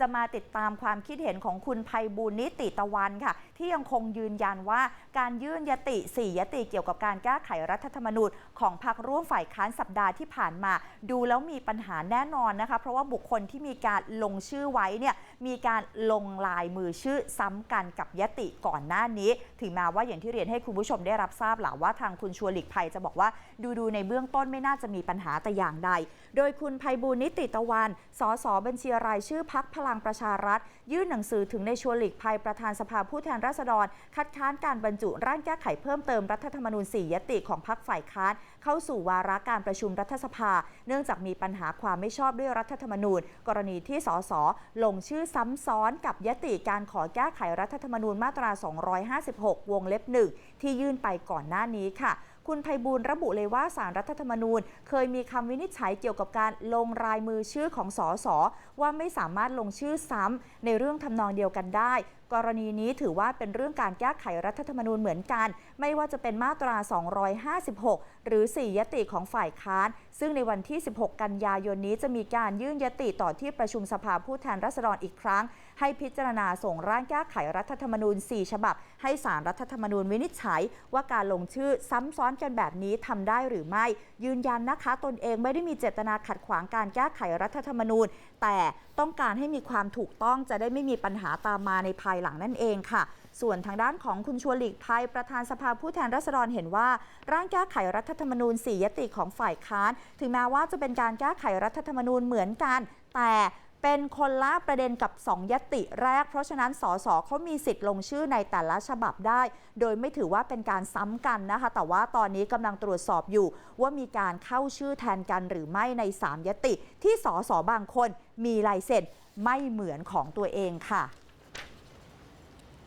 จะมาติดตามความคิดเห็นของคุณภัยบูลนิติตะวันค่ะ ที่ยังคงยืนยันว่าการยื่นยติ 4 ยติเกี่ยวกับการแก้ไขรัฐธรรมนูญของพรรคร่วมฝ่ายค้านสัปดาห์ที่ผ่านมา ดูแล้วมีปัญหาแน่นอนนะคะ เพราะว่าบุคคลที่มีการลงชื่อไว้เนี่ยมีการลงลายมือชื่อซ้ำกันกับยติก่อนหน้านี้ ถึงแม้ว่าอย่างที่เรียนให้คุณผู้ชมได้รับทราบหละว่าทางคุณชัวร์หลีกภัยจะบอกว่าดูดูในเบื้องต้นไม่น่าจะมีปัญหาแต่อย่างใด โดยคุณภัยบูลนิติตะวัน สสบัญชีรายชื่อพักพลังประชารัฐ ยื่นหนังสือถึงในชัวหลีกภัยประธานสภาผู้แทนราษฎร คัดค้านการบรรจุร่างแก้ไขเพิ่มเติมรัฐธรรมนูญ 4 ยติของพักฝ่ายค้านเข้าสู่วาระการประชุมรัฐสภา เนื่องจากมีปัญหาความไม่ชอบด้วยรัฐธรรมนูญ กรณีที่สสลงชื่อซ้ำซ้อนกับยติการขอแก้ไขรัฐธรรมนูญมาตรา 256 วงเล็บหนึ่งที่ยื่นไปก่อนหน้านี้ค่ะ คุณไพบูลระบุเลยว่าสารรัฐธรรมนูญ เคยมีคำวินิจฉัยเกี่ยวกับการลงรายมือชื่อของสสว่าไม่สามารถลงชื่อซ้ำในเรื่องทำนองเดียวกันได้ กรณีนี้ถือว่าเป็นเรื่องการแก้ไขรัฐธรรมนูญเหมือนกัน ไม่ว่าจะเป็นมาตรา 256 หรือ 4 ยติของฝ่ายค้าน ซึ่งในวันที่ 16 กันยายนนี้จะมีการยื่นยติต่อที่ประชุมสภาผู้แทนราษฎรอีกครั้ง ให้พิจารณาส่งร่างแก้ไขรัฐธรรมนูญ 4 ฉบับ ให้สารรัฐธรรมนูญวินิจฉัยว่าการลงชื่อซ้ำซ้อนกันแบบนี้ทำได้หรือไม่ ยืนยันนะคะ ตนเองไม่ได้มีเจตนาขัดขวางการแก้ไขรัฐธรรมนูญ แต่ต้องการให้มีความถูกต้องจะได้ไม่มีปัญหาตามมาในภายหลังนั่นเองค่ะ ส่วนทางด้านของคุณชวนหลีกภัยประธานสภาผู้แทนราษฎรเห็นว่า ร่างแก้ไขรัฐธรรมนูญ 4 ยติของฝ่ายค้าน ถึงแม้ว่าจะเป็นการแก้ไขรัฐธรรมนูญเหมือนกัน แต่ เป็นคนละประเด็นกับ 2 ยติแรก เพราะฉะนั้นสสเขามีสิทธิ์ลงชื่อในแต่ละฉบับได้ โดยไม่ถือว่าเป็นการซ้ำกันนะคะ แต่ว่าตอนนี้กำลังตรวจสอบอยู่ ว่ามีการเข้าชื่อแทนกันหรือไม่ใน 3 ยติ ที่สสบางคนมีลายเซ็นไม่เหมือนของตัวเองค่ะ